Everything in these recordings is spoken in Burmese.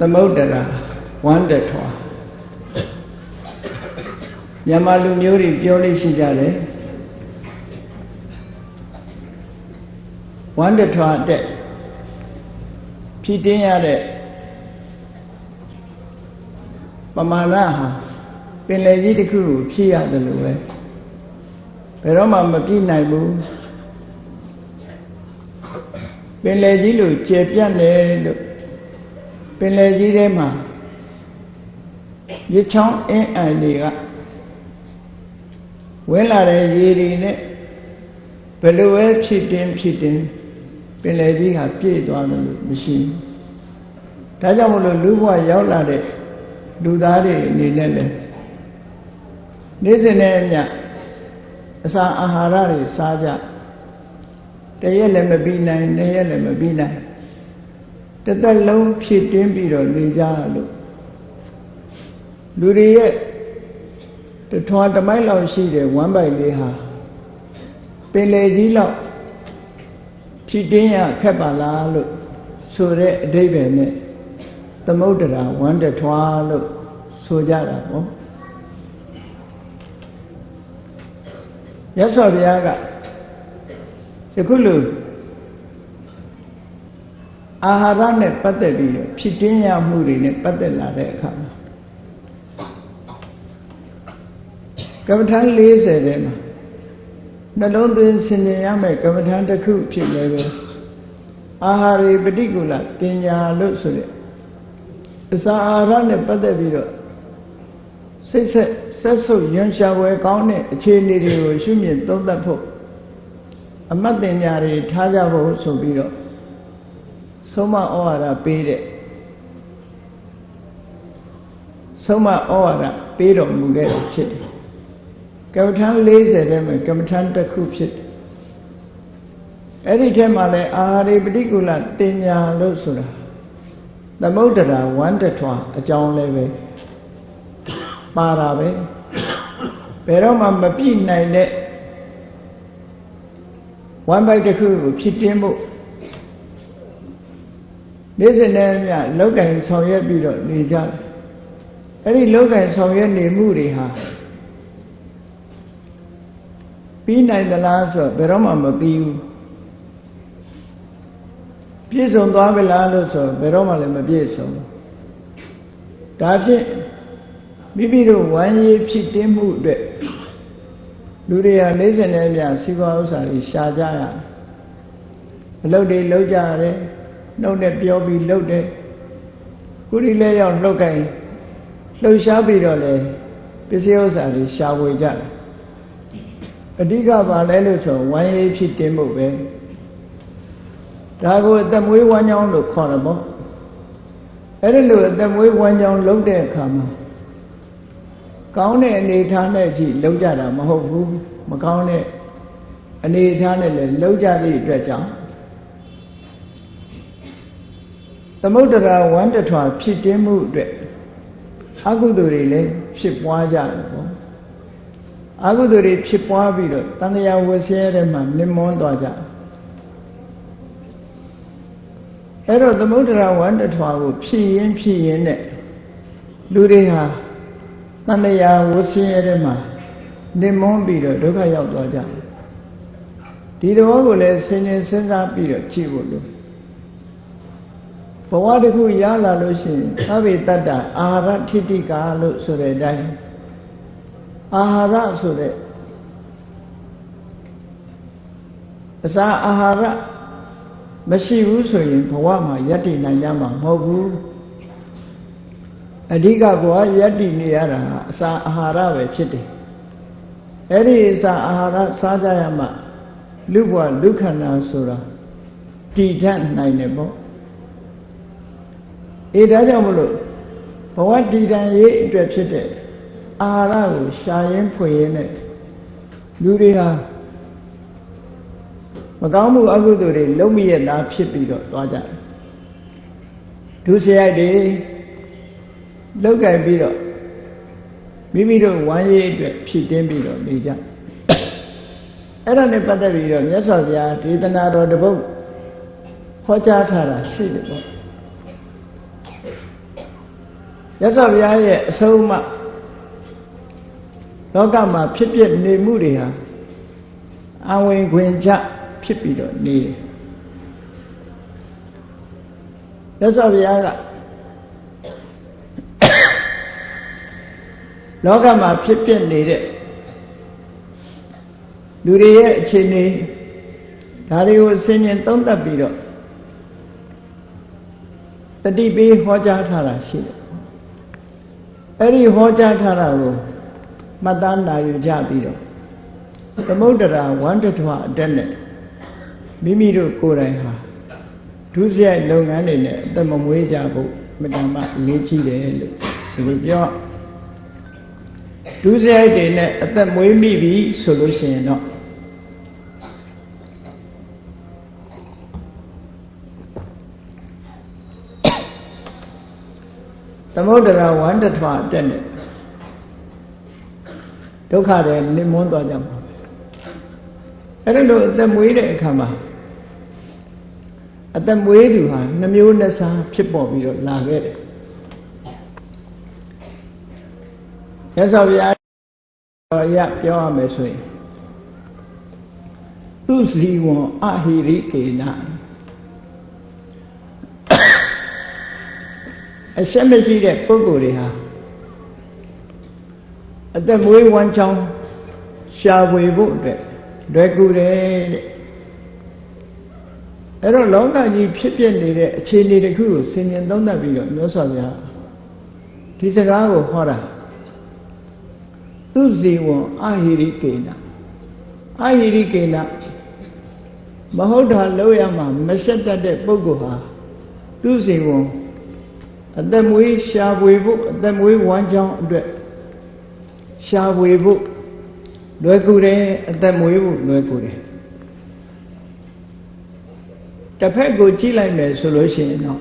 သမုဒ္ဒရာဝန္တထွာမြန်မာလူမျိုးတွေပြောလို့ရှိကြတယ်ဝန္တထွာတဲ့ဖြည့်တင်းရတဲ့ပမာဏဟာပင်လယ်ကြီးတစ်ခုကိုဖြည့်ရတယ်လို့ပဲဘယ်တော့မှမပြည့်နိုင်ဘူးပင်လယ်ကြီးလို့ကျေပြတ်တယ်လို့ပ င်လယ်ကြီးထဲမှာရချောင်းအင်းအန်တွေကဝင်လာတဲ့ရေတွေနဲ့ဘယ်လိုပဲဖြစ်တင်းဖြစ်တင်းပင်လယ်ကြီးဟာပြည့်သွားတယ်လို့မရှိဘူးဒါကြောင့်မလို့လူဘဝရောက်လာတဲ့လူသားတွေအနေနဲ့လည်းနေ့စဉ်နဲ့အမျှအစာအာဟာရတွေစားကြတရက်လည်းမပြီးနိုင်နှစ်ရက်လည်းမပြီးနိုင် တစ်သက်လုံးဖြည့်တင်းပြီးတော့နေကြလို့လူတွေရဲ့တထွားတမိုက်လောက်ရှိတဲ့ဝမ်းပိုက်လေးဟာပင်လေကြီးလောက်ဖြည့်တင်းရခက်ပါလားလို့ဆိုတဲ့အဓိပ္ပာယ်နဲ့သမုဒ္ဒရာဝမ်းတထွားလို့ဆိုကြတာပေါ့ရသော်ဘုရားကယခုလို အာဟာရနဲ့ပတ်သက်ပြီးတော့ဖြစ်တင်းရမှုတွေနဲ့ပတ်သက်လာတဲ့အခါမှာကမ္မထမ်း40ထဲမှာနှလုံးသွင်းဆင်ခြင်ရမယ့်ကမ္မထမ်းတစ်ခုဖြစ်လည်းပဲအာဟာရေပฏิကူလတင်ညာလို့ဆိုတဲ့အစာအာဟာရနဲ့ပတ်သက်ပြီးတော့စိတ်ဆက်ဆက်ဆုပ်ရွံ့ရှာဝယ်ကောင်းတဲ့အခြေအနေတွေကိုရှုမြင်သုံးသပ်ဖို့အမတ်တင်ညာတွေထားကြဖို့ဆိုပြီးတော့ ဆုံးမဩဝါဒပေးတဲ့ဆုံးမဩဝါဒပေးတော်မူခဲ့တာဖြစ်တယ်ကမ္မထမ်း40ထဲမှာကမ္မထမ်းတစ်ခုဖြစ်တယ်အဲ့ဒီထဲမှာလည်းအာဟာရိပฏิကူလတင်ညာလို့ဆိုတာသမုဒ္ဒရာဝန္တထွာအကြောင်းလည်းပဲပါတာပဲဘယ်တော့မှမပြည့်နိုင်တဲ့ဝမ်းပိုက်တစ်ခုကိုဖြစ်တင်းဖို့ နေ့စဉ်နဲ့အမျှလောက်ကင်ဆောင်ရွက်ပြီးတော့နေကြတယ်အဲ့ဒီလောက်ကင်ဆောင်ရွက်နေမှုတွေဟာပြီးနိုင်သလားဆိုတော့ဘယ်တော့မှမပြီးဘူးပြည့်စုံသွားပြီလားလို့ဆိုဘယ်တော့မှလည်းမပြည့်စုံဘူးဒါဖြင့်မိမိတို့ဝမ်းရည်ဖြစ်တင်းမှုအတွက်လူတွေဟာ၄၀နဲ့မြစီးပွားဥစ္စာတွေရှာကြရအလုပ်တွေလုပ်ကြရတယ် နှုတ်နဲ့ပြောပြီးလုပ်တယ်ကုရီလဲရောက်နှုတ်ကင်လှုပ်ရှားပြီးတော့လေပစ္စည်းဥစ္စာတွေရှာဝေကြတယ်အဓိကပါလဲလို့ဆိုဝမ်းရည်ဖြစ်တင်းမှုပဲဒါကိုအသက်မွေးဝမ်းကြောင်းလို့ခေါ်တယ်ပေါ့အဲ့ဒီလိုအသက်မွေးဝမ်းကြောင်းလုပ်တဲ့အခါမှာကောင်းတဲ့အနေထားနဲ့ကြည့်လုံးကြတာမဟုတ်ဘူးမကောင်းတဲ့အနေထားနဲ့လည်းလုံးကြသည့်အတွက်ကြောင့် သမုဒ္ဒရာဝန္တထွာဖြစ်တင်းမှုအတွက်အကုသိုလ်တွေလည်းဖြစ်ပွားကြတယ်ပေါ့အကုသိုလ်တွေဖြစ်ပွားပြီးတော့တန်တရားဝဆဲထဲမှာနစ်မွန်းသွားကြအဲ့တော့သမုဒ္ဒရာဝန္တထွာကိုဖြစ်ရင်ဖြစ်ရင်နဲ့လူတွေဟာတန်တရားဝဆင်းရဲတဲ့မှာနေမွန်းပြီးတော့ဒုက္ခရောက်သွားကြတယ်ဒီတော်ကိုလည်းဆင်ញင်စဉ်းစားပြီးတော့ကြည့်ဖို့လို့ဘ ဝတစ်ခုရလာလို့ရှိရင်သဗ္ဗေတ္တအာဟာရထိတိကာလို့ဆိုတဲ့အတိုင်းအာဟာရဆိုတဲ့အစာအာဟာရမရှိဘူးဆိုရင်ဘဝမှာယက်တည်နိုင်ကြမှာမဟုတ်ဘူးအဓိကဘဝယက်တည်နေရတာအစာအာဟာရပဲဖြစ်တယ်အဲ့ဒီအစာအာဟာရစားကြရမှလူဘဝလူခန္ဓာဆိုတာတည်ထနိုင်တယ်ပေါ့ အေးဒါကြောင့်မလို့ဘဝတည်တံရေးအတွက်ဖြစ်တဲ့အာဟာရကိုရှာရင်ဖွေရင်နဲ့လူတွေဟာမကောင်းမှုအကုသိုလ်တွေလုံးမိရလားဖြစ်ပြီးတော့သွားကြတယ်ဒုစရိုက်တွေလောက်ကင်ပြီးတော့မိမိတို့ဝမ်းရည်အတွက်ဖြည့်တင်းပြီးတော့နေကြအဲ့ဒါနဲ့ပတ်သက်ပြီးတော့မြတ်စွာဘုရားဒေသနာတော်တစ်ပုဒ်ဟောကြားထားတာရှိတယ်ပေါ့ ရသော်ဘုရားရဲ့အဆုံးအမလောကမှာဖြစ်ဖြစ်နေမှုတွေဟာအဝင်ခွင်ချဖြစ်ပြီးတော့နေတယ်ရသော်ဘုရားကလောကမှာဖြစ်ဖြစ်နေတဲ့လူတွေရဲ့အခြေအနေဒါတွေကိုအစဉ်ရင်သုံးသပ်ပြီးတော့တတိပေးဟောကြားထားတာရှိတယ် အဲ့ဒီဟောကြားထားတာကိုမှတ်သားနာယူကြပြီးတော့သမုဒ္ဒရာဝန္တထွားအတက်နဲ့မိမိတို့ကိုယ်တိုင်ဟာဒုစရိုက်လုပ်ငန်းတွေနဲ့အသက်မမွေးကြဖို့မတန်မှအရေးကြီးတယ်လို့ဒီလိုပြောဒုစရိုက်တွေနဲ့အသက်မွေးမိပြီဆိုလို့ရှိရင်တော့ သမုဒ္ဒရာဝန္တထွားအတက်နဲ့ဒုက္ခတွေနစ်မွန်းသွားကြမှာအဲ့ဒါလို့အသက်မွေးတဲ့အခါမှာအသက်မွေးသူဟာနှမျိုးနှစ်စားဖြစ်ပေါ်ပြီးတော့လာခဲ့တယ်မြတ်စွာဘုရားတော်ရပြောရမယ်ဆိုရင်သူဇီဝံအဟိရိကေန အရှက်မရှိတဲ့ပုဂ္ဂိုလ်တွေဟာအသက်မွေးဝမ်းချောင်းရှာဖွေဖို့အတွက်လွယ်ကူတယ်တဲ့အဲ့တော့လောကကြီးဖြစ်ပြနေတဲ့အခြေအနေတစ်ခုကိုဆင်ញင်သုံးသပ်ပြီးတော့မျိုးစွာဗျာဒီစကားကိုဟောတာသူဇီဝံအဟိရိကေနအဟိရိကေနမဟုတ်တာလို့ရမှာမရှက်တတ်တဲ့ပုဂ္ဂိုလ်ဟာသူဇီဝံ အသက်မွေးရှာဖွေဖို့အသက်မွေးဝမ်းချောင်းအတွက်ရှားဝေဖို့လွယ်ကူတယ်အသက်မွေးဖို့လွယ်ကူတယ်တစ်ဖက်ကိုကြည့်လိုက်မယ်ဆိုလို့ရှိရင်တော့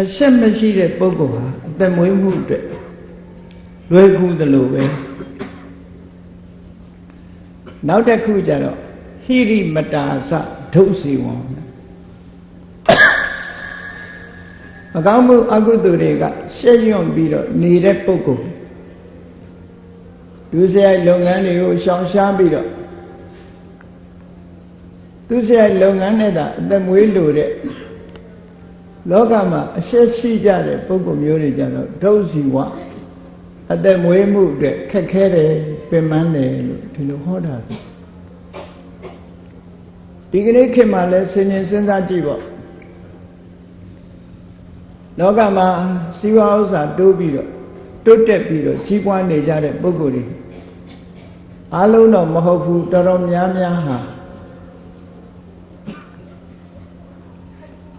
အဆက်မရှိတဲ့ပုဂ္ဂိုလ်ဟာအသက်မွေးမှုအတွက်လွယ်ကူသလိုပဲနောက်တစ်ခုကျတော့ဟိရိမတာစဒုစီဝံ မကောင်းမှုအကုသိုလ်တွေကရှက်ရွံ့ပြီးတော့နေတဲ့ပုဂ္ဂိုလ်ဒုစရိုက်လုပ်ငန်းတွေကိုရှောင်ရှားပြီးတော့ဒုစရိုက်လုပ်ငန်းနဲ့သာအသက်မွေးလို့တဲ့လောကမှာအရှက်ရှိကြတဲ့ပုဂ္ဂိုလ်မျိုးတွေကြတော့ဒုစီဝအသက်မွေးမှုအတွက်ခက်ခဲတယ်ပင်ပန်းတယ်လို့ဒီလိုဟောတာဒီကနေ့ခေတ်မှာလဲစဉ်းရင်စဉ်းစားကြည့်ပေါ့ လောကမှာစီးပွားဥစ္စာတိုးပြီးတော့တိုးတက်ပြီးတော့ကြီးပွားနေကြတဲ့ပုဂ္ဂိုလ်တွေအားလုံးတော့မဟုတ်ဘူးတော်တော်များများဟာ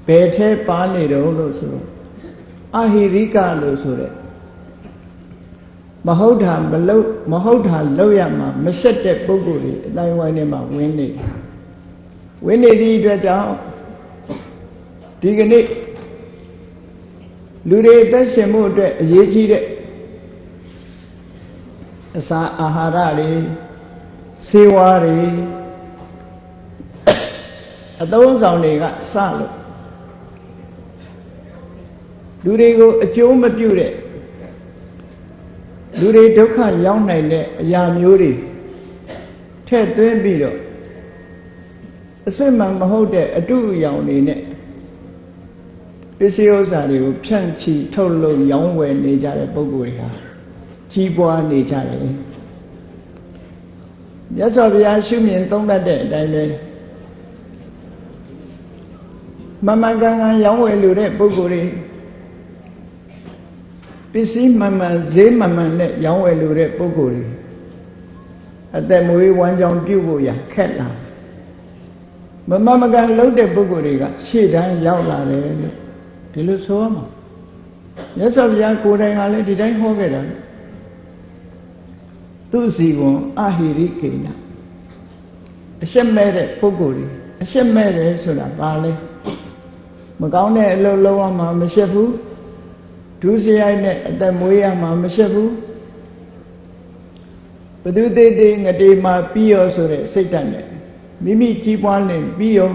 ဘယ်ထဲပါနေတော့လို့ဆိုတော့အဟိရိကလို့ဆိုတဲ့မဟုတ်တာမလုပ်မဟုတ်တာလုပ်ရမှာမရှက်တဲ့ပုဂ္ဂိုလ်တွေအတိုင်းဝိုင်းထဲမှာဝင်နေဝင်နေသည့်အတွက်ကြောင့်ဒီကနေ့ လူတွေအသက်ရှင်မှုအတွက်အရေးကြီးတဲ့အစာအာဟာရတွေဆေးဝါးတွေအသုံးဆောင်တွေကစလို့လူတွေကိုအကျိုးမပြုတဲ့လူတွေဒုက္ခရောက်နိုင်တဲ့အရာမျိုးတွေထည့်သွင်းပြီးတော့အစစ်မှန်မဟုတ်တဲ့အတုအယောင်တွေနဲ့ ပစ္စည်းဥစ္စာတွေကိုဖြန့်ချီထုတ်လုပ်ရောင်းဝယ်နေကြတဲ့ပုဂ္ဂိုလ်တွေဟာကြီးပွားနေကြတယ်မြတ်စွာဘုရားရှုမြင်သုံးတတ်တဲ့အတိုင်းပဲမမှန်ကန်ကန်ရောင်းဝယ်လူတဲ့ပုဂ္ဂိုလ်တွေပစ္စည်းမှန်မှန်ဈေးမှန်မှန်နဲ့ရောင်းဝယ်လူတဲ့ပုဂ္ဂိုလ်တွေအသက်မွေးဝမ်းကြောင်းပြုတ်ဖို့ရခက်လာမမမကန်လှုပ်တဲ့ပုဂ္ဂိုလ်တွေကရှေ့တန်းရောက်လာတယ်လို့ ဒီလိုဆိုရမှာမြတ်စွာဘုရားကိုယ်တိုင်ကလည်းဒီတိုင်းဟောခဲ့တာသူစီဝံအဟိရိကေနအရှက်မဲ့တဲ့ပုဂ္ဂိုလ်တွေအရှက်မဲ့တယ်ဆိုတာဘာလဲမကောင်းတဲ့အလုပ်လုပ်ရမှာမရှက်ဘူးဒုစရိုက်နဲ့အသက်မွေးရမှာမရှက်ဘူးဘသူသေးသေးငတေမှာပြီးရောဆိုတဲ့စိတ်ဓာတ်နဲ့မိမိကြီးပွားနေပြီးရော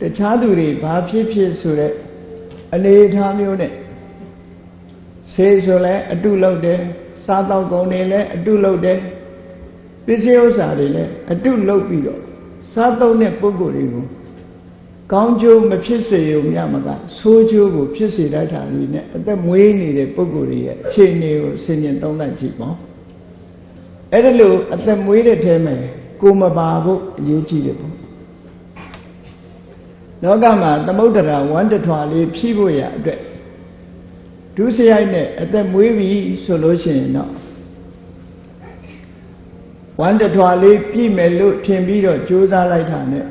တခြားသူတွေဘာဖြစ်ဖြစ်ဆိုတဲ့ အနေအထားမျိုးနဲ့ဆေးဆိုလည်းအတုလုပ်တယ်စားတော့ကုန်တွေလည်းအတုလုပ်တယ်ပစ္စည်းဥစ္စာတွေလည်းအတုလုပ်ပြီးတော့စားတော့တဲ့ပုဂ္ဂိုလ်တွေကိုကောင်းကျိုးမဖြစ်စေုံမျှမကဆိုးကျိုးကိုဖြစ်စေတတ်တာလေးနဲ့အသက်မွေးနေတဲ့ပုဂ္ဂိုလ်တွေရဲ့အခြေအနေကိုဆင်ញင်သုံးသပ်ကြည့်ပေါ့အဲ့ဒါလို့အသက်မွေးတဲ့ထဲမှာကိုမပါဖို့အရေးကြီးတယ်ပေါ့ လောကမှာသမုဒ္ဒရာဝန္တထွာလေးဖြည့်ဖို့ရအတွက်ဒုစရိုက်နဲ့အသက်မွေးပြီဆိုလို့ရှိရင်တော့ဝန္တထွာလေးပြည့်မယ်လို့ထင်ပြီးတော့ကြိုးစားလိုက်တာနဲ့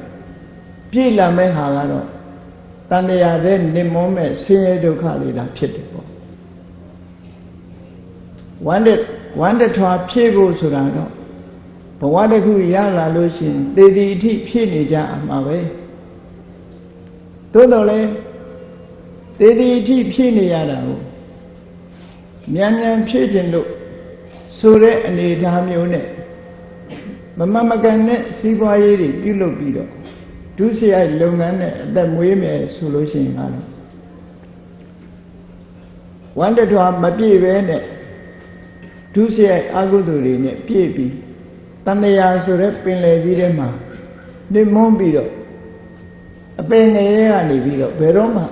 ပြည့်လာမဲ့ဟာကတော့တန်တရားတဲ့နစ်မောမဲ့ဆင်းရဲဒုက္ခတွေဒါဖြစ်တယ်ပေါ့ဝန္တဝန္တထွာဖြည့်ဖို့ဆိုတာတော့ဘဝတစ်ခုရလာလို့ရှိရင်သေဒီအထိဖြည့်နေကြအမှာပဲ သို့တော်လည်းသေဒီအထိဖြည့်နေရတာကိုမြန်မြန်ဖြည့်ခြင်းလို့ဆိုတဲ့အနေအထားမျိုးနဲ့မမမကန်နဲ့စီးပွားရေးတွေပြုလုပ်ပြီးတော့ဒုစရိုက်လုပ်ငန်းနဲ့အသက်မွေးမယ်ဆိုလို့ရှိရင်ကတော့ဝန္တထွာမပြည့်ပဲနဲ့ဒုစရိုက်အကုသိုလ်တွေနဲ့ပြည့်ပြီးတဏှာဆိုတဲ့ပင်လယ်ကြီးထဲမှာနှိမ့်မွန်းပြီးတော့ အပင်ငယ်ကနေပြီးတော့ဘယ်တော့မှ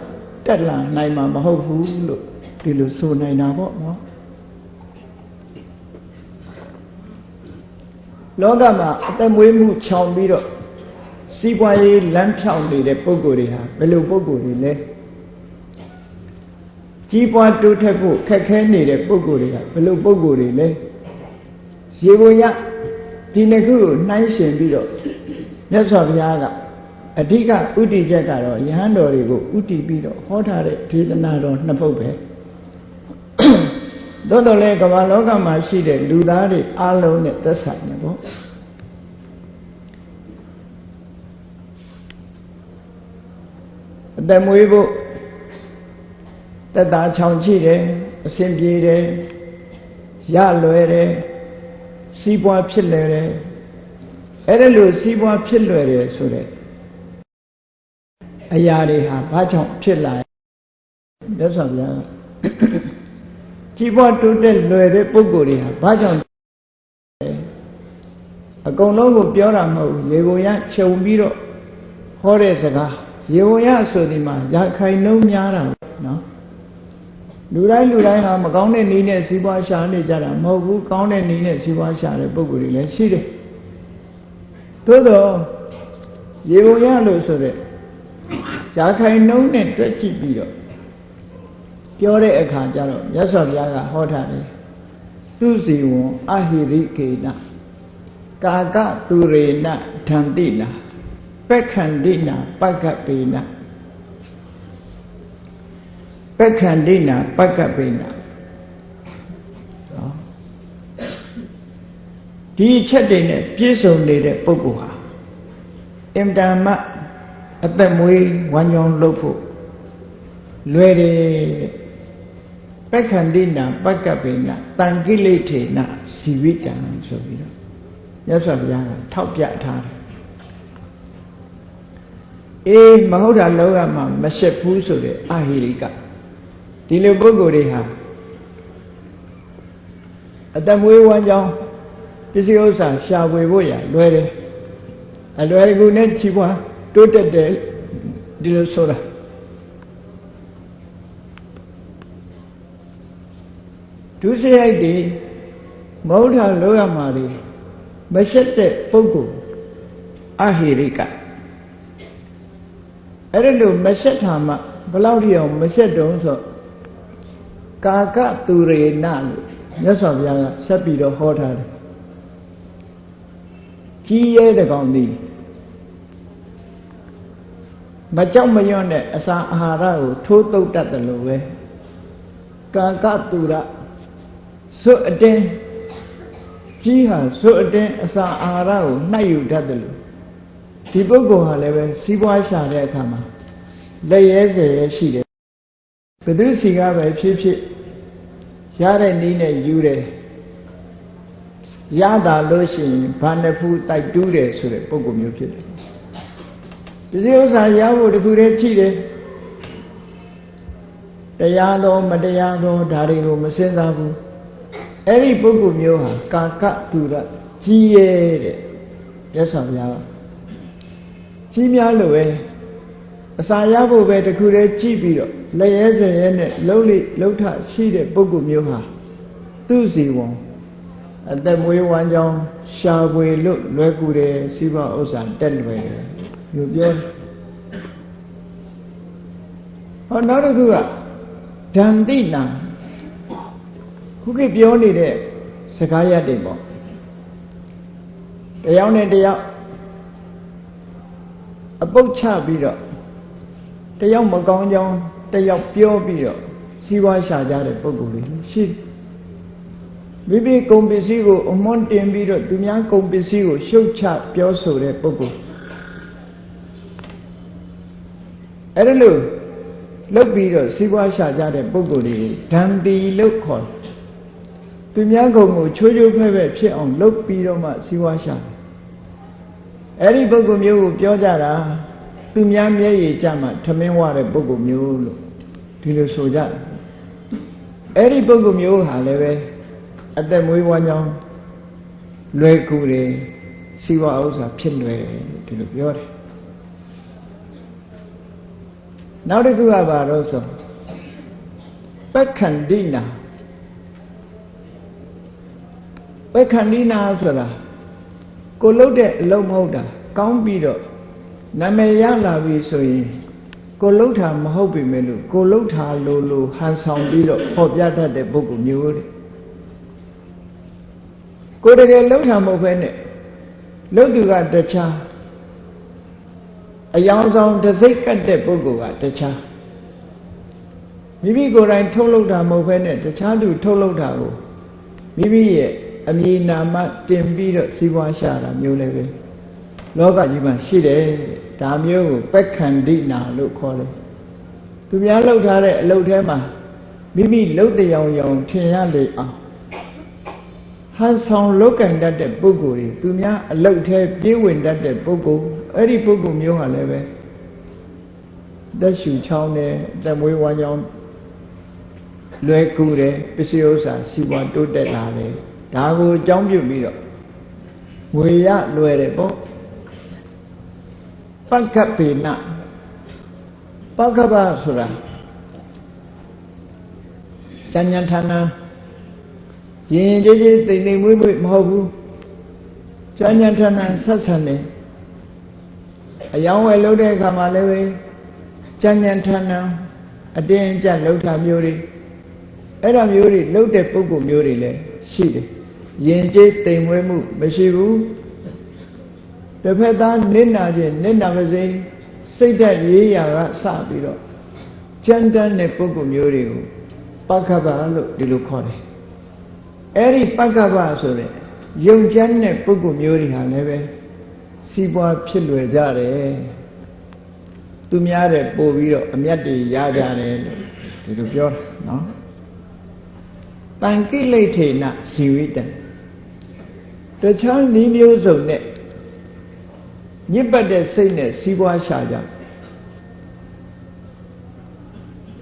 တက်လာနိုင်မှာမဟုတ်ဘူးလို့ဒီလိုဆိုနိုင်တာပေါ့နော်လောကမှာအသက်မွေးမှုခြောင်ပြီးတော့စီးပွားရေးလမ်းဖြောင်းနေတဲ့ပုံကိုယ်တွေဟာဘယ်လိုပုံကိုယ်တွေလဲကြီးပွားတိုးတက်ဖို့ခက်ခဲနေတဲ့ပုံကိုယ်တွေကဘယ်လိုပုံကိုယ်တွေလဲရေပေါ်ရဒီနှစ်ခုကိုနှိုင်းရှင်ပြီးတော့မြတ်စွာဘုရားက အဓိကဥတည်ချက်ကတော့ယဟန်တော်တွေကိုဥတည်ပြီးတော့ဟောထားတဲ့ဒေသနာတော်နှစ်ပုဒ်ပဲသို့တော်လည်းကမ္ဘာလောကမှာရှိတဲ့လူသားတွေအလုံးနဲ့သက်ဆိုင်တယ်ပေါ့အသက်မွေးဖို့တက်တာချောင်ချိတယ်အစဉ်ပြေတယ်ရလွယ်တယ်စီးပွားဖြစ်လွယ်တယ်အဲ့ဒါလို့စီးပွားဖြစ်လွယ်တယ်ဆိုတဲ့ အရာတွေဟာဘာကြောင့်ဖြစ်လာလဲမြတ်စွာဘုရားကကြီးပွားတိုးတက်လွယ်တဲ့ပုံကိုယ်တွေဟာဘာကြောင့်အကုန်လုံးကိုပြောတာမဟုတ်ဘူးရေကုန်ရခြုံပြီးတော့ဟောတဲ့စကားရေကုန်ရဆိုဒီမှာရခိုင်နှုံးများတာနော်လူတိုင်းလူတိုင်းဟာမကောင်းတဲ့နည်းနဲ့စီးပွားရှာနေကြတာမဟုတ်ဘူးကောင်းတဲ့နည်းနဲ့စီးပွားရှာတဲ့ပုံကိုယ်တွေလည်းရှိတယ်သို့တော့ရေကုန်ရလို့ဆိုတဲ့ ရာခိုင်နှုံးနဲ့တွက်ကြည့်ပြီးတော့ပြောတဲ့အခါကျတော့မြတ်စွာဘုရားကဟောထားတယ်သူစီဝံအဟိရိကေနကာကသူရေနဓန္တိနာပက္ခန္တိနာပက္ခပေနပက္ခန္တိနာပက္ခပေနဒီအချက်တွေနဲ့ပြည့်စုံနေတဲ့ပုဂ္ဂိုလ်ဟာအင်တန်မှ အသက်မွေးဝမ်းကြောင်းလုပ်ဖို့လွယ်တယ်ပက္ခန္တိနာပက္ကပိနတန်ကိလေထေနဇီဝိတံဆိုပြီးတော့မြတ်စွာဘုရားကထောက်ပြထားတယ်အေးမဟုတ်တာလောကမှာမရှက်ဘူးဆိုတဲ့အဟိရိကဒီလိုပုဂ္ဂိုလ်တွေဟာအတမွေးဝမ်းကြောင်းပစ္စည်းဥစ္စာရှာဖွေဖို့ရလွယ်တယ်အလွယ်ကူနဲ့ချီးပွား တိုးတက်တယ်ဒီလိုဆိုတာဒုစရိုက်တွေမဟုတ်တာလောရမှာတွေမရှက်တဲ့ပုဂ္ဂိုလ်အဟိရိကအဲ့ဒါလို့မရှက်တာမှဘလောက်ထိအောင်မရှက်တုံးဆိုကာကသူရေနလို့မြတ်စွာဘုရားကဆက်ပြီးတော့ဟောထားတယ်ကြီးရဲတဲ့ကောင်သည် မကြောက်မရွံ့တဲ့အစာအာဟာရကိုထိုးတုတ်တတ်တယ်လို့ပဲကာကသူရဇွတ်အတင်းကြီးဟာဇွတ်အတင်းအစာအာဟာရကိုနှိုက်ယူတတ်တယ်လို့ဒီပုဂ္ဂိုလ်ဟာလည်းပဲစီးပွားရှာတဲ့အခါမှာလက်ရဲစရဲရှိတယ်ဘယ်သူစီကပဲဖြစ်ဖြစ်ရတဲ့နည်းနဲ့ယူတယ်ရတာလို့ရှိရင်ဘာနှစ်ဖူးတိုက်တူးတယ်ဆိုတဲ့ပုံကုမျိုးဖြစ်တယ် ပစ္စည်းဥစ္စာရဖို့တခုတည်းကြည့်တယ်တတရားတော်မတရားတော်ဒါတွေကိုမစဉ်းစားဘူးအဲ့ဒီပုဂ္ဂိုလ်မျိုးဟာကာကသူရကြီးရဲ့တဲ့ရသော်ဗျာကြီးများလို့ပဲအစာရဖို့ပဲတခုတည်းကြည့်ပြီးတော့လက်ရဲစရဲနဲ့လှုပ်လိလှုပ်ထရှိတဲ့ပုဂ္ဂိုလ်မျိုးဟာသူ့စီဝန်အသက်မွေးဝမ်းကြောင်းရှားပွေလို့လွယ်ကူတယ်စီးပွားဥစ္စာတက်လွယ်တယ် လို့ပြောတယ်ဟောနောက်တစ်ခုကဒန္တိနာခုခေတ်ပြောနေတဲ့စကားရပ်တွေပေါ့တယောက်နဲ့တယောက်အပုတ်ချပြီးတော့တယောက်မကောင်းကြောင်းတယောက်ပြောပြီးတော့စီးပွားရှာကြတဲ့ပုံကိုယ်လေးရှိမိမိကုန်ပစ္စည်းကိုအမွန်းတင်ပြီးတော့သူများကုန်ပစ္စည်းကိုရှုတ်ချပြောဆိုတဲ့ပုံကိုယ် အဲ့ဒါလို့လုတ်ပြီးတော့စီးပွားရှာကြတဲ့ပုံကိုယ်လေးဒန္တီလို့ခေါ်တယ်သူများကုန်ကိုချိုးချိုးဖဲ့ဖဲ့ဖြစ်အောင်လုတ်ပြီးတော့မှစီးပွားရှာတယ်အဲ့ဒီပုဂ္ဂိုလ်မျိုးကိုပြောကြတာသူများမျက်ရည်ကြမှာထမင်းဝတဲ့ပုဂ္ဂိုလ်မျိုးလို့ဒီလိုဆိုကြတယ်အဲ့ဒီပုဂ္ဂိုလ်မျိုးဟာလည်းပဲအသက်မွေးဝမ်းကြောင်းလွယ်ကူတယ်စီဝဥစ္စာဖြစ်လွယ်တယ်ဒီလိုပြောတယ် နောက်တစ်ခုကဘာလို့ဆိုပက္ခန္တိနာပက္ခန္တိနာဆိုတာကိုလှုပ်တဲ့အလုံးမဟုတ်တာကောင်းပြီးတော့နာမည်ရလာပြီဆိုရင်ကိုလှုပ်တာမဟုတ်ပြီမဲ့လို့ကိုလှုပ်တာလိုလိုဟန်ဆောင်ပြီးတော့ဟောပြတတ်တဲ့ပုဂ္ဂိုလ်မျိုးတဲ့ကိုတကယ်လှုပ်တာမဟုတ်ဘဲနဲ့လှုပ်သူကတခြား အယောင်ဆောင်တစ်စိတ်ကတ်တဲ့ပုဂ္ဂိုလ်ကတခြားမိမိကိုယ်တိုင်ထုတ်လုပ်တာမဟုတ်ဘဲနဲ့တခြားသူထုတ်လုပ်တာကိုမိမိရဲ့အမည်နာမတင်ပြီးတော့စီးပွားရှာတာမျိုးလည်းပဲလောကကြီးမှာရှိတယ်ဒါမျိုးကိုပက္ခန္တိနာလို့ခေါ်တယ်သူများလှုပ်ထားတဲ့အလုပ်ထဲမှာမိမိလှုပ်တဲ့ရောင်ရောင်ထင်ရလေအောင်ဟန်ဆောင်လုတ်ကင်တတ်တဲ့ပုဂ္ဂိုလ်တွေသူများအလုတ်ထဲပြေးဝင်တတ်တဲ့ပုဂ္ဂိုလ် အဲ့ဒီပုဂ္ဂိုလ်မျိုးဟာလည်းပဲသက်ရှူချောင်းတယ်တက်မွေးဝမ်းကြောင်းလွယ်ကူတယ်ပစ္စည်းဥစ္စာစီးပွားတိုးတက်လာတယ်ဒါကိုအကြောင်းပြုပြီးတော့ငွေရလွယ်တယ်ပေါ့ပက္ခပေနပက္ခပဆိုတာဉာဏ်ဉာဏ်ဌာနရင်ရင်ကြီးကြီးတိမ်တိမ်မွေ့မွေ့မဟုတ်ဘူးဉာဏ်ဉာဏ်ဌာနဆက်ဆံတယ် အယောင်းဝယ်လုပ်တဲ့အခါမှာလည်းပဲဉာဏ်ဉာဏ်ဌာနအတင်းအကျပ်လှုပ်တာမျိုးတွေအဲ့ဒါမျိုးတွေလှုပ်တဲ့ပုဂ္ဂိုလ်မျိုးတွေလည်းရှိတယ်ရင်ကျေးတိမ်မွေးမှုမရှိဘူးတစ်ဖက်သားနစ်နာခြင်းနစ်နာပါစေစိတ်ဓာတ်ရေးရာကစပြီးတော့ကြမ်းတမ်းတဲ့ပုဂ္ဂိုလ်မျိုးတွေကိုပက္ခပလို့ဒီလိုခေါ်တယ်အဲ့ဒီပက္ခပဆိုတဲ့ယုံကြမ်းတဲ့ပုဂ္ဂိုလ်မျိုးတွေဟာလည်းပဲ စီးပွားဖြစ်လွယ်ကြတယ်သူများတဲ့ပို့ပြီးတော့အမျက်တွေရကြတယ်လို့ဒီလိုပြောတာနော်တန်ကိလေထေနဇီဝိတံတခြားနည်းမျိုးစုံနဲ့ညစ်ပတ်တဲ့စိတ်နဲ့စီးပွားရှာကြ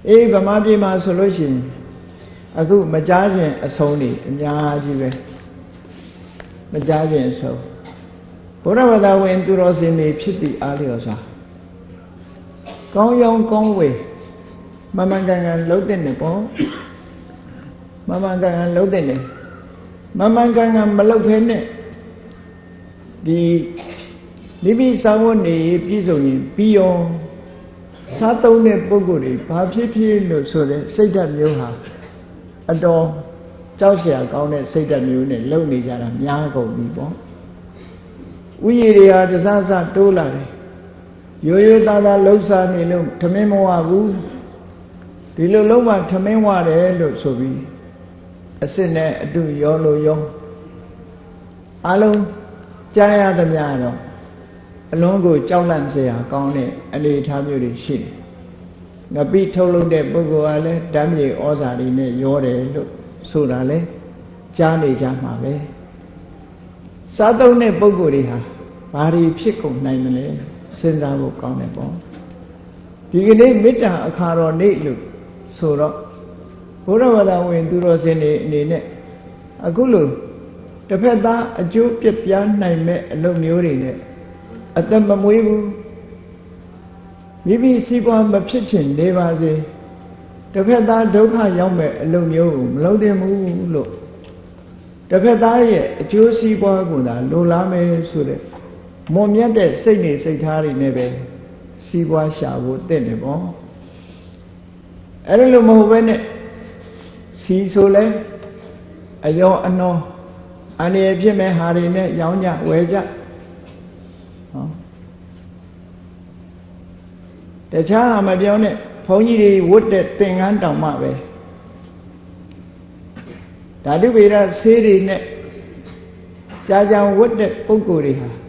အေးဗမာပြည်မှာဆိုလို့ရှိရင်အခုမကြားခြင်းအဆုံးနေအများကြီးပဲမကြားခြင်းအဆုံး ဘုရားဘာသာဝင်သူတော်စင်တွေဖြစ်သည့်အားလျော်စွာကောင်းရောင်းကောင်းဝေမမှန်ကန်ကန်လှုပ်တဲ့နေပေါ့မမှန်ကန်ကန်လှုပ်တဲ့နေမမှန်ကန်ကန်မလှုပ်ဖဲနဲ့ဒီမိမိစာဝတ်နေပြည့်စုံရင်ပြီးရောစားသုံးတဲ့ပုံကိုယ်တွေဘာဖြစ်ဖြစ်လို့ဆိုတဲ့စိတ်ဓာတ်မျိုးဟာအတော်ကြောက်เสียကောင်းတဲ့စိတ်ဓာတ်မျိုးနဲ့လုံနေကြတာများကုန်ပြီပေါ့ ဥယျာဉ်တွေဟာတစဆတိုးလာတယ်ရိုးရိုးသားသားလှုပ်ရှားနေလို့ထမင်းမဝဘူးဒီလိုလုံးဝထမင်းဝတယ်လို့ဆိုပြီးအစ်စ်နဲ့အတူရောလို့ရောအလုံးကြားရသမျှတော့အလုံးကိုကြောက်လန့်စရာကောင်းတဲ့အနေအထားမျိုးတွေရှိတယ်ငပိထုတ်လုပ်တဲ့ပုဂ္ဂိုလ်ကလည်းဓာမြေဩဇာတွေနဲ့ရောတယ်လို့ဆိုတာလဲကြားနေကြမှာပဲစားသုံးတဲ့ပုဂ္ဂိုလ်တွေဟာ ဘာတွေဖြစ်ကုန်နိုင်မလဲစဉ်းစားဖို့ကောင်းတယ်ပေါ့ဒီကနေ့မေတ္တာအခါတော်နေ့လို့ဆိုတော့ဘုရားဘာသာဝင်သူတော်စင်တွေအနေနဲ့အခုလိုတစ်ဖက်သားအကျိုးပြပြနိုင်မဲ့အလုပ်မျိုးတွေနဲ့အသက်မမွေးဘူးမိမိစီးပွားမဖြစ်ချင်နေပါစေတစ်ဖက်သားဒုက္ခရောက်မဲ့အလုပ်မျိုးကိုမလုပ်သင့်ဘူးလို့တစ်ဖက်သားရဲ့အကျိုးစီးပွားကိုသာလိုလားမယ်ဆိုတဲ့ မွန်မြတ်တဲ့စိတ်နေစိတ်ထားတွေနဲ့ပဲစီးပွားရှာဖို့တင့်တယ်ပေါ့အဲ့ဒါလိုမဟုတ်ဘဲနဲ့စီဆိုလဲအယောအနောအန္တရာယ်ဖြစ်မဲ့ဟာတွေနဲ့ရောင်းကြဝယ်ကြဟောတခြားဟာမပြောနဲ့ဘုန်းကြီးတွေဝတ်တဲ့သင်္ကန်းတောင်မှပဲဓာတုဗေဒဆေးတွေနဲ့ကြာကြာဝတ်တဲ့ပုံကိုယ်တွေဟာ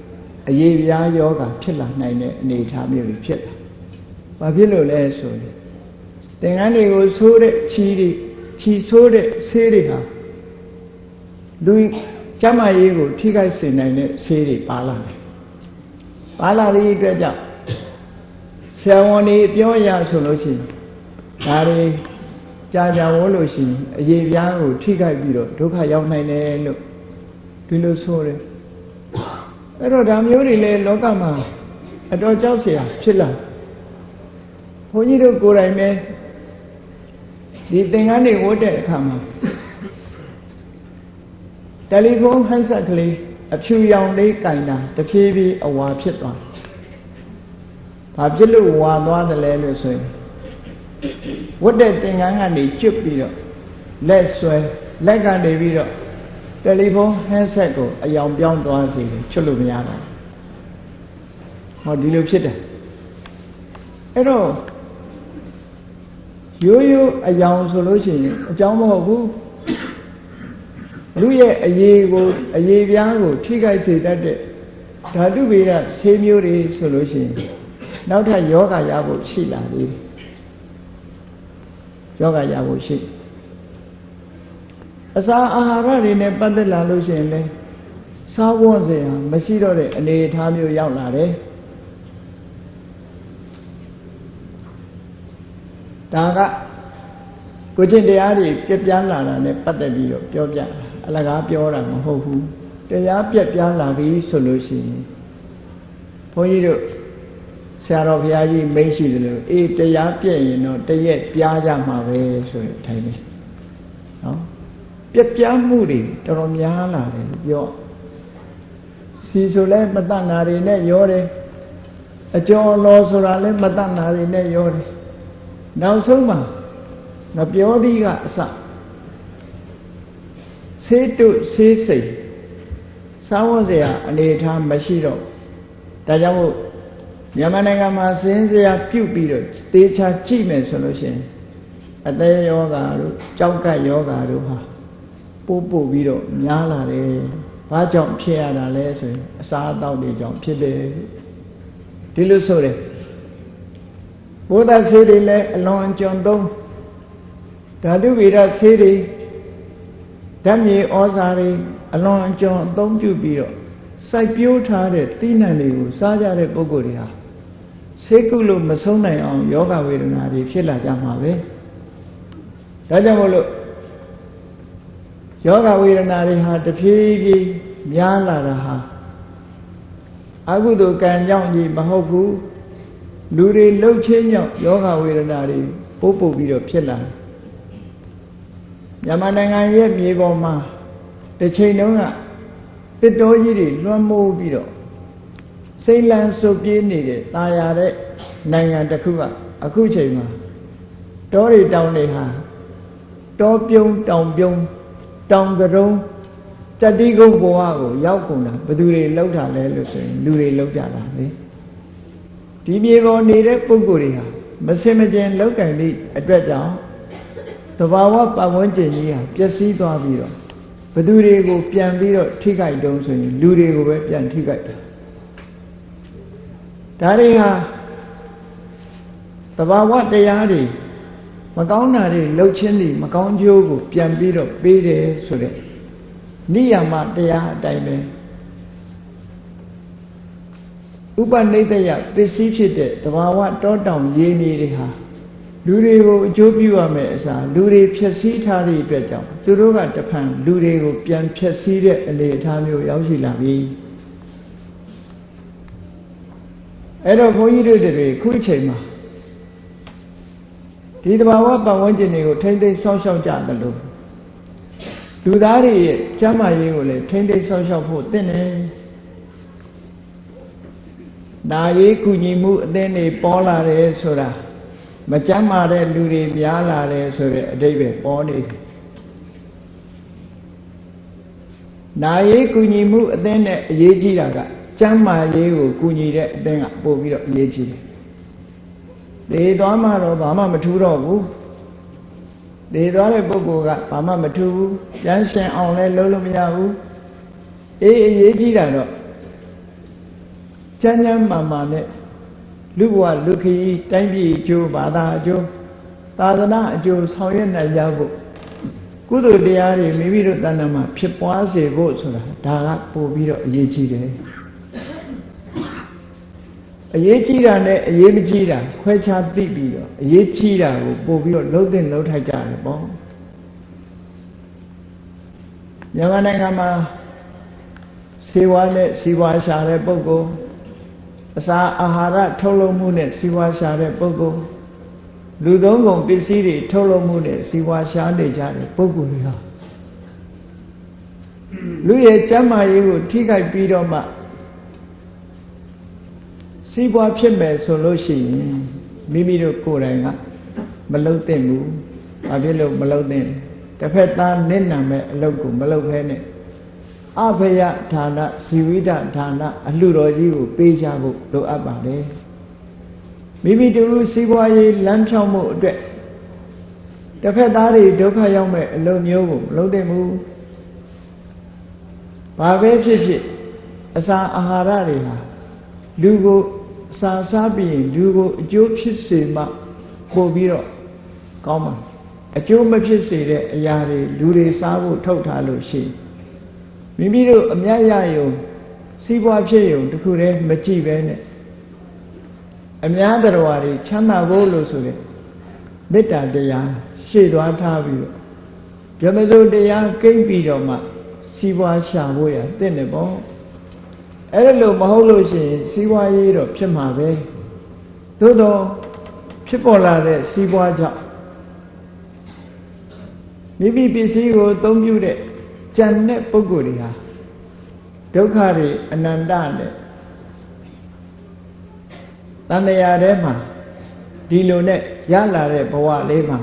အရေးပြားယောဂဖြစ်လာနိုင်တဲ့အနေအထားမျိုးတွေဖြစ်လာ။ဘာဖြစ်လို့လဲဆိုရင်သင်္ကန်းတွေကိုဆိုးတဲ့ခြီးတွေခြီးဆိုးတဲ့ဆေးတွေဟာလူကျမ်းမာရေးကိုထိခိုက်စေနိုင်တဲ့ဆေးတွေပါလာတယ်။ပါလာတဲ့အတွက်ကြောင့်ဆရာဝန်တွေပြောရဆိုလို့ရှိရင်ဒါတွေကြာကြာဝလို့ရှိရင်အရေးပြားကိုထိခိုက်ပြီးတော့ဒုက္ခရောက်နိုင်တယ်လို့ဒီလိုဆိုတယ်။ အဲ့တော့ဒါမျိုးတွေလည်းလောကမှာအတော်ကြောက်เสียဖြစ်လာဘုန်းကြီးတို့ကိုယ်တိုင်ပဲဒီသင်္ကန်းတွေဝတ်တဲ့အခါမှာတယ်လီဖုန်းဟန်ဆက်ကလေးအဖြူရောင်လေးကင်တာတဖြည်းဖြည်းအဝါဖြစ်သွားတယ်။ဘာဖြစ်လို့ဝါသွားတယ်လဲလို့ဆိုရင်ဝတ်တဲ့သင်္ကန်းကနေကျွတ်ပြီးတော့လက်ဆွဲလက်ကနေပြီးတော့ တယ်လီဖုန်းဟန်ဆက်ကိုအယောင်ပြောင်းသွားစေတယ်ချွတ်လို့မရတော့ဟောဒီလိုဖြစ်တယ်အဲ့တော့ရိုးရိုးအယောင်ဆိုလို့ရှိရင်အကြောင်းမဟုတ်ဘူးလူရဲ့အရေးကိုအရေးပြားကို ထိခိုက်စေတတ်တဲ့ဓာတုဗေဒဆေးမျိုးတွေဆိုလို့ရှိရင်နောက်ထပ်ယောဂရဖို့ရှိလာသေးတယ်ယောဂရဖို့ရှိ အစာအာဟာရတွေနဲ့ပတ်သက်လာလို့ရှိရင်လေစားဝတ်စရာမရှိတော့တဲ့အနေအထားမျိုးရောက်လာတယ်ဒါကကိုချင်းတရားတွေပြပြန်းလာတာနဲ့ပတ်သက်ပြီးတော့ပြောပြတာအလကားပြောတာမဟုတ်ဘူးတရားပြပြန်းလာပြီဆိုလို့ရှိရင်ဘုန်းကြီးတို့ဆရာတော်ဘုရားကြီးမိန့်ရှိတယ်လို့အေးတရားပြည့်ရင်တော့တရက်ပြားကြမှာပဲဆိုရင်ထိုင်နေနော် ပြပြန်းမှုတွေတော်တော်များလာတယ်ပြောစီဆိုလဲမတတ်နာတွေနဲ့ရောတယ်အကျော်လောဆိုတာလဲမတတ်နာတွေနဲ့ရောတယ်နောက်ဆုံးမှာမပြောသည်ကအစဆေးတုဆေးစိတ်စားဝတ်စရာအနေထားမရှိတော့ဒါကြောင့်မို့မြန်မာနိုင်ငံမှာစင်းစရာပြုတ်ပြီးတော့သေချာကြည့်မယ်ဆိုလို့ရှိရင်အသေးယောဂါတို့ကြောက်ကတ်ယောဂါတို့ဟာ ပို့ပို့ပြီးတော့များလာတယ်။ဘာကြောင့်ဖြစ်ရတာလဲဆိုရင်အစာအသောက်တွေကြောင့်ဖြစ်တယ်။ဒီလိုဆိုတယ်။ဘုဒ္ဓဆေးတွေလည်းအလွန်အကျွံသုံးဓာတုဗေဒဆေးတွေဓာတ်မြေဩဇာတွေအလွန်အကျွံအသုံးပြုပြီးတော့စိုက်ပျိုးထားတဲ့တိနှံတွေကိုစားကြတဲ့ပုဂ္ဂိုလ်တွေဟာဆေးကုလို့မဆုံးနိုင်အောင်ယောဂဝေဒနာတွေဖြစ်လာကြမှာပဲဒါကြောင့်မို့လို့ ယောဂဝေဒနာတွေဟာတဖြည်းဖြည်းများလာတာဟာအကုသိုလ်ကံကြောင့်ကြီးမဟုတ်ဘူးလူတွေလှုပ်ချင်းကြောင့်ယောဂဝေဒနာတွေပို့ပို့ပြီးတော့ဖြစ်လာတယ်မြန်မာနိုင်ငံရဲ့မြေပေါ်မှာတစ်ချိန်တုန်းကတစ်တော်ကြီးတွေလွှမ်းမိုးပြီးတော့စိတ်လန်းစုပ်ပြေးနေတဲ့ตาရတဲ့နိုင်ငံတစ်ခုကအခုချိန်မှာတောတွေတောင်တွေဟာတောပြုံးတောင်ပြုံး တောင်ကရုံးတတိကုတ်ဘဝကိုရောက်ကုန်တာဘယ်သူတွေလောက်တာလဲလို့ဆိုရင်လူတွေလောက်ကြတာလေဒီမြေပေါ်နေတဲ့ပုဂ္ဂိုလ်တွေဟာမစင်မကျင်လောက်ကံပြီးအတွက်ကြောင့်သဘာဝပတ်ဝန်းကျင်ကြီးဟာပျက်စီးသွားပြီးတော့ဘသူတွေကိုပြန်ပြီးတော့ထိခိုက်တုံးဆိုရင်လူတွေကိုပဲပြန်ထိခိုက်တယ်ဒါတွေဟာတဘာဝတရားတွေ မကောင်းတာတွေလှုပ်ချင်းတွေမကောင်းကျိုးကိုပြန်ပြီးတော့ပေးတယ်ဆိုတဲ့နိယာမတရားအတိုင်းပဲဥပနိဒယပစ္စည်းဖြစ်တဲ့တဘာဝတောတောင်ရင်းမြေတွေဟာလူတွေကိုအကျိုးပြုရမယ်အစားလူတွေဖြည့်ဆည်းထားသည့်အတွက်ကြောင့်သူတို့ကတဖန်လူတွေကိုပြန်ဖြည့်ဆည်းတဲ့အနေအထားမျိုးရောက်ရှိလာပြီအဲ့တော့ဘုန်းကြီးတို့တွေခုအချိန်မှာ ဒီတဘာဝပတ်ဝန်းကျင်တွေကိုထိမ့်သိမ်းစောင့်ရှောက်ကြတယ်လို့လူသားတွေရဲ့ကျမ်းမာရေးကိုလည်းထိမ့်သိမ်းစောင့်ရှောက်ဖို့သင့်တယ်နာရေးကုညီမှုအသင်းတွေပေါ်လာတယ်ဆိုတာမကြမ်းမာတဲ့လူတွေများလာတယ်ဆိုတဲ့အတိတ်ပဲပေါ်နေတယ်နာရေးကုညီမှုအသင်းနဲ့အရေးကြီးတာကကျမ်းမာရေးကိုကုညီတဲ့အသင်းကပို့ပြီးတော့အရေးကြီးတယ် ဒေသွားမှတော့ဘာမှမထူးတော့ဘူးဒေသွားတဲ့ပုဂ္ဂိုလ်ကဘာမှမထူးဘူးပြန်ရှင်အောင်လဲလုံးလို့မရဘူးအေးအရေးကြီးတာတော့ကျမ်းကျမ်းမာမာနဲ့လူဘဝလူခရီးတိုင်းပြည်အကျိုးဘာသာအကျိုးသာသနာအကျိုးဆောင်ရွက်နိုင်ကြဖို့ကုသိုလ်တရားတွေမိမိတို့တဏ္ဍာမှာဖြစ်ပွားစေဖို့ဆိုတာဒါကပို့ပြီးတော့အရေးကြီးတယ် အရေးကြီးတာနဲ့အရေးမကြီးတာခွဲခြားသိပြီးတော့အရေးကြီးတာကိုပို့ပြီးတော့လှုပ်တဲ့လှုပ်ထိုက်ကြတယ်ပေါ့မြန်မာနိုင်ငံမှာစေဝါနဲ့စီဝါရှာတဲ့ပုဂ္ဂိုလ်အစာအာဟာရထုတ်လုပ်မှုနဲ့စီဝါရှာတဲ့ပုဂ္ဂိုလ်လူသုံးကုန်ပစ္စည်းတွေထုတ်လုပ်မှုနဲ့စီဝါရှာနေကြတဲ့ပုဂ္ဂိုလ်တွေဟာလူရဲ့ကျမ်းမာရေးကိုထိခိုက်ပြီးတော့မှ စီးပွားဖြစ်မယ်ဆိုလို့ရှိရင်မိမိတို့ကိုယ်တိုင်ကမလုံသင့်ဘူး။ဘာဖြစ်လို့မလုံသင့်လဲ။တစ်ဖက်သားနစ်နာမဲ့အလုပ်ကိုမလုပ်ဖဲနဲ့အဘယဌာနဇီဝိဒဌာနအလှတော်ကြီးကိုပေးချဖို့လိုအပ်ပါတယ်။မိမိတို့စီးပွားရေးလမ်းဖြောင်းမှုအတွက်တစ်ဖက်သားတွေဒုက္ခရောက်မဲ့အလုပ်မျိုးကိုမလုပ်သင့်ဘူး။ဘာပဲဖြစ်ဖြစ်အစာအာဟာရတွေဟာလူကိုအ စာစားပြီးရင်လူကိုအကျိုးဖြစ်စေမှပို့ပြီးတော့ကောင်းမှာအကျိုးမဖြစ်စေတဲ့အရာတွေလူတွေစားဖို့ထုတ်ထားလို့ရှိရင်မိမိတို့အမြတ်ရယုံစီးပွားဖြစ်ယုံတခုတည်းမကြည့်ပဲနဲ့အများတော်တွေချမ်းသာဖို့လို့ဆိုတဲ့မေတ္တာတရားရှေ့သွားထားပြီးတော့ဓမ္မစိုးတရားကိမ့်ပြီးတော့မှစီးပွားရှာဖို့ရတင့်တယ်ပေါ့ အဲ့ဒါလို့မဟုတ်လို့ရှိရင်စီးပွားရေးတော့ဖြစ်မှာပဲသို့တော့ဖြစ်ပေါ်လာတဲ့စီးပွားကြောင့်မိမိပစ္စည်းကိုအသုံးပြုတဲ့ကြံတဲ့ပုဂ္ဂိုလ်တွေဟာဒုက္ခတွေအနန္တနဲ့တန်တရားထဲမှာဒီလိုနဲ့ရလာတဲ့ဘဝလေးမှာ